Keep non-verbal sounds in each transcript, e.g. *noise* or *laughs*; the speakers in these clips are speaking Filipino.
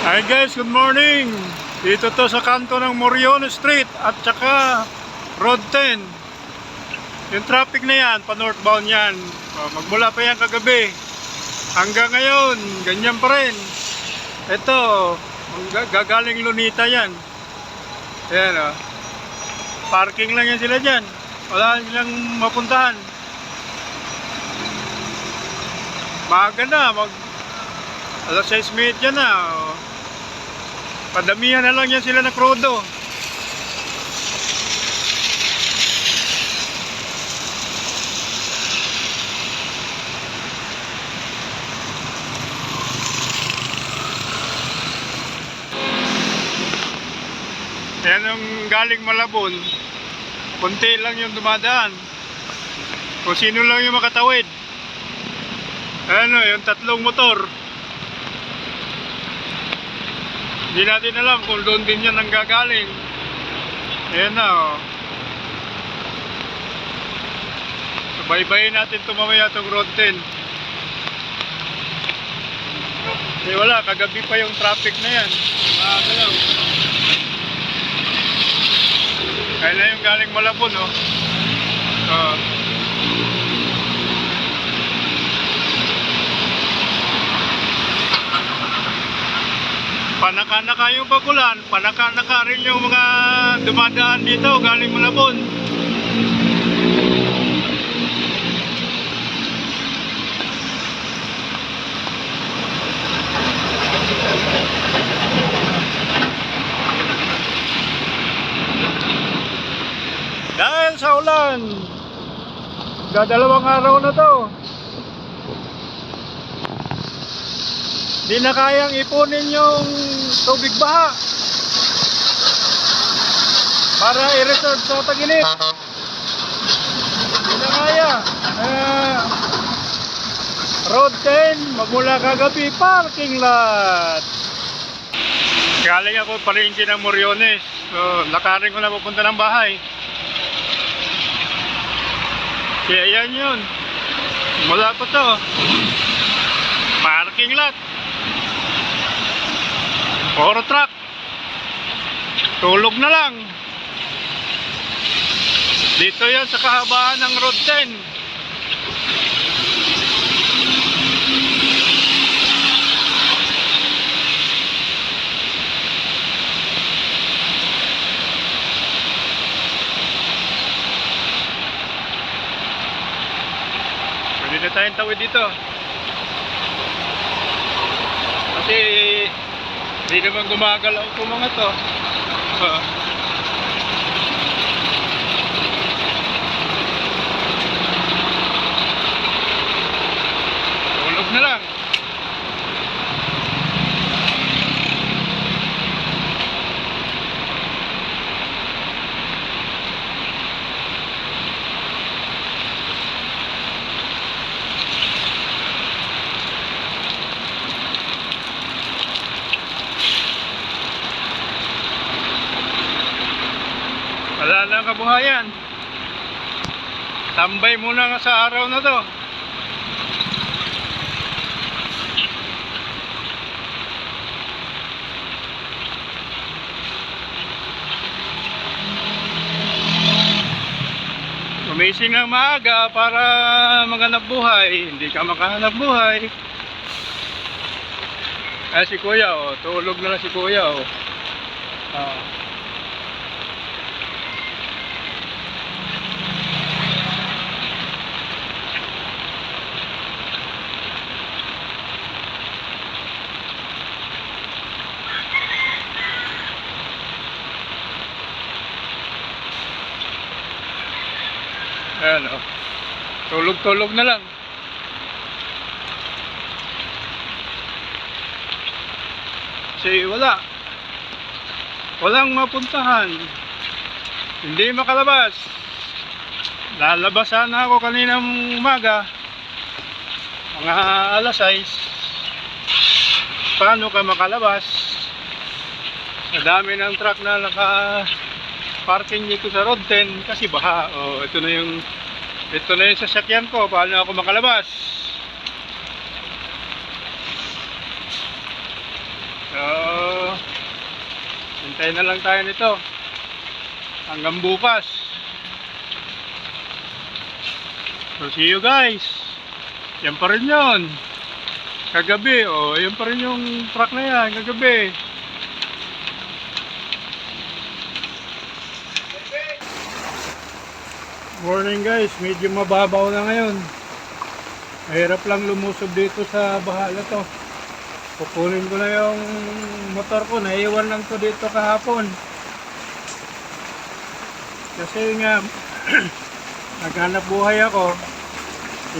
Hi guys, good morning! Dito to sa kanto ng Morion Street at saka Road 10. Yung traffic na yan, pa northbound yan. O, magmula pa yan kagabi. Hanggang ngayon, ganyan pa rin. Ito, gagaling Lunita yan. Ayan o. Parking lang yan sila dyan. Wala silang mapuntahan. Maaga na, mag alas 6.30 na. O. Padamihan na lang yan sila na krudo. Yan yung galing Malabon. Kunti lang yung dumadaan. Kung sino lang yung makatawid. Ano, yung tatlong motor. Hindi natin alam kung doon din yan ang gagaling. Ayan na, oh. Subaybayin natin tumamaya itong road 10. Eh wala, kagabi pa yung traffic na yan. Maaga lang. Kaya na yung galing Malabon, oh. Oh. Panaka-naka yung bagulan, panaka-naka rin yung mga dumadaan dito galing Malabon. Dahil sa ulan, dadalawang araw na to. Di na kayang ipunin yung tubig baha para i-reserve sa taginip. Di na kaya. Eh, road 10, magmula kagabi, parking lot. Galing ako palengke ng Moriones. So, lakarin ko na pupunta ng bahay. Kaya yan yun. Mula pa to. Parking lot. Puro truck. Tulog na lang. Dito yan sa kahabaan ng Road 10. Pwede na tayong tawid dito. Kasi hindi naman gumagalaw itong mga to. Ah. *laughs* Tulog na lang. Wala na ang kabuhayan. Tambay muna nga sa araw na to. Gumising ng maaga para maghanap buhay. Hindi ka makahanap buhay. Ay si kuya oh, tulog na lang si kuya oh. Ah. Ayan oh. Tulog-tulog na lang. Kasi wala. Walang mapuntahan. Hindi makalabas. Lalabas sana ako kaninang umaga. Mga alas 6. Paano ka makalabas? Sa dami ng truck na naka parking dito sa road 10 kasi baha. Oh, ito na yung ito na yung sasakyan ko. Paano ako makalabas? So, Hintayin na lang tayo nito. Hanggang bukas. So see you guys. Yan pa rin yun. Kagabi, oh, yan pa rin yung truck na yan, kagabi. Morning guys, medyo mababaw na ngayon. Mahirap lang lumusob dito sa bahala to. Kukunin ko na yung motor ko, naiwan lang to dito kahapon. Kasi nga, *clears throat* naghanap buhay ako,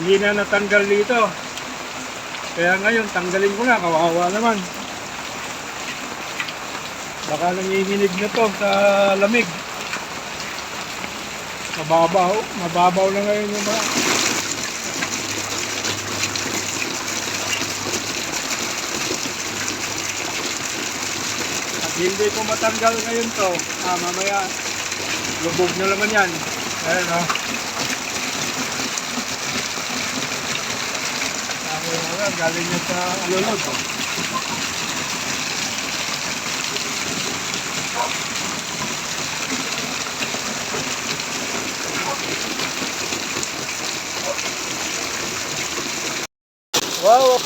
hindi na natanggal dito. Kaya ngayon, tanggalin ko na, kawawa naman. Baka nanginginig na to sa lamig. Mababaw, mababaw na ngayon yung mga... At hindi ko matanggal ngayon to, ah, mamaya, lubog na naman yan. Ayan o. Ako nga, galing niya sa alulod. Oh. Слава!